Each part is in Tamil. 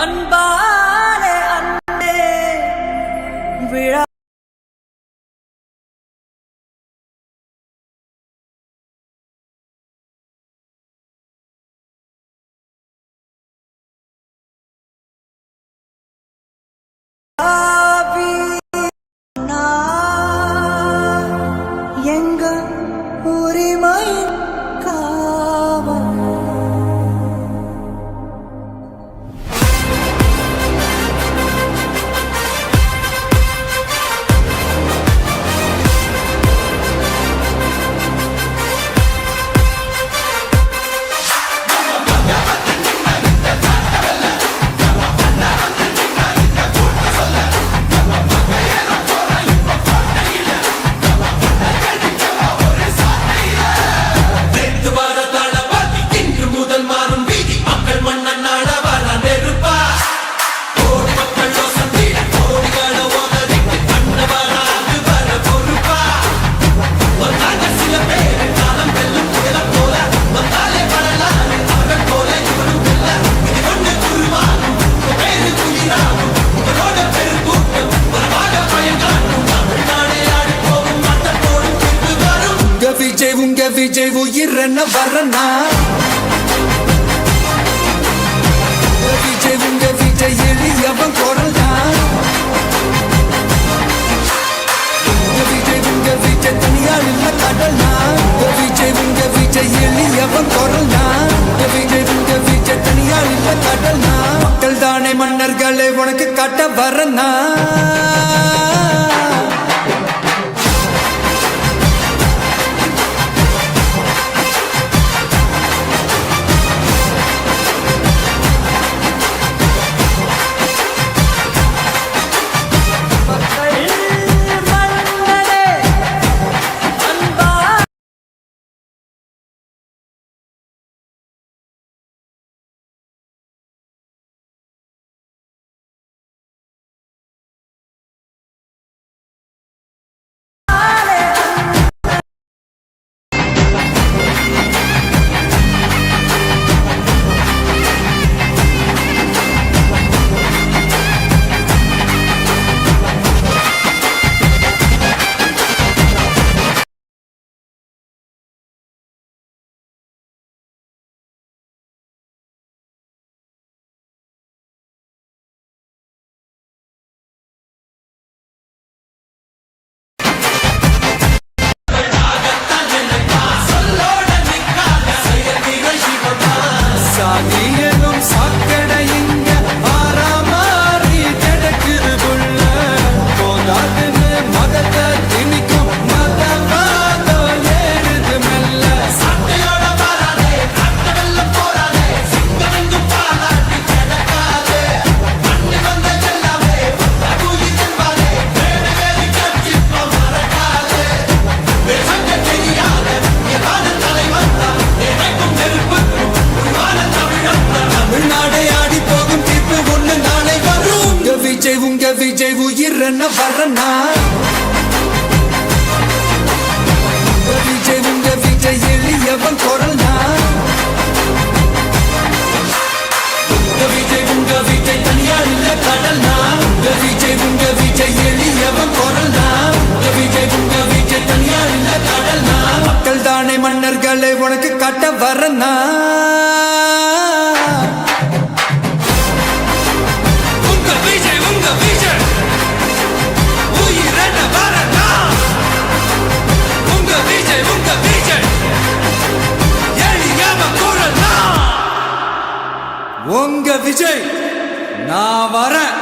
அன்பாலே என்ன வரனா விஜய் உங்க விஜய் எளியவன் குரல்னா? உங்க விஜய் உங்க விஜய் தனியார் இல்ல கடல்னா? உங்க விஜய் உங்க விஜய் எளியவன் குரல்னா? உங்க விஜய் உங்க விஜய் தனியார் இல்ல கடல்னா? மக்கள் தானே மன்னர்களை உனக்கு கட்ட வரனா உங்க விஜய் உயிர் வரனா? விஜய் உங்க விஜய் எளியவன் குரல்னா? விஜய் உங்க விஜய் தனியார் இல்ல கடல்னா? விஜய் உங்க விஜய் நான் வரேன்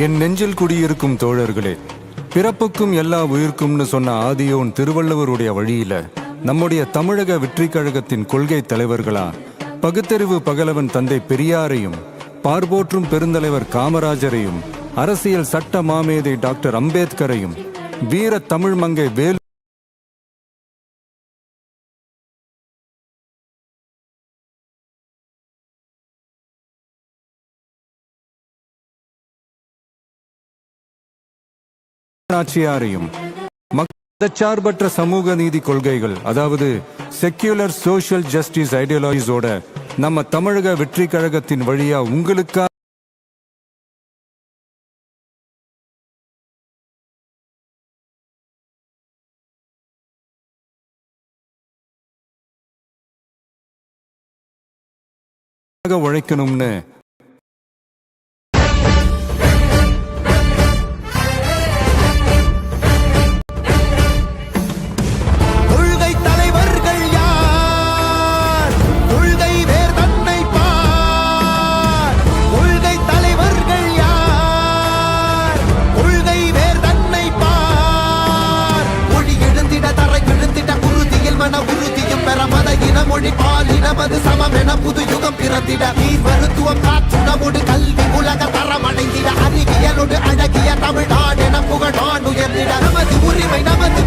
என் நெஞ்சில் குடியிருக்கும் தோழர்களே பிறப்புக்கும் எல்லா உயிர்க்கும்னு சொன்ன ஆதியோன் திருவள்ளுவருடைய வழியில நம்முடைய தமிழக வெற்றி கழகத்தின் கொள்கை தலைவர்களா பகுத்தறிவு பகலவன் தந்தை பெரியாரையும் பார்போற்றும் பெருந்தலைவர் காமராஜரையும் அரசியல் சட்ட மாமேதை டாக்டர் அம்பேத்கரையும் வீர தமிழ் மங்கை வேலு ஆட்சியாரையும் மதச்சார்பற்ற சமூக நீதி கொள்கைகள் அதாவது செக்யூலர் சோசியல் ஜஸ்டிஸ் ஐடியாலஜிஸோட நம்ம தமிழக வெற்றி கழகத்தின் வழியா உங்களுக்கா உழைக்கணும்னு உலகம் பிறந்திட நீ மருத்துவம் காற்றுணவோடு கல்வி உலக தரமடைந்திட அறிவியலோடு அழகிய தமிழ்நாடு என புகழ் உயர்ந்திட நமது உரிமை நமது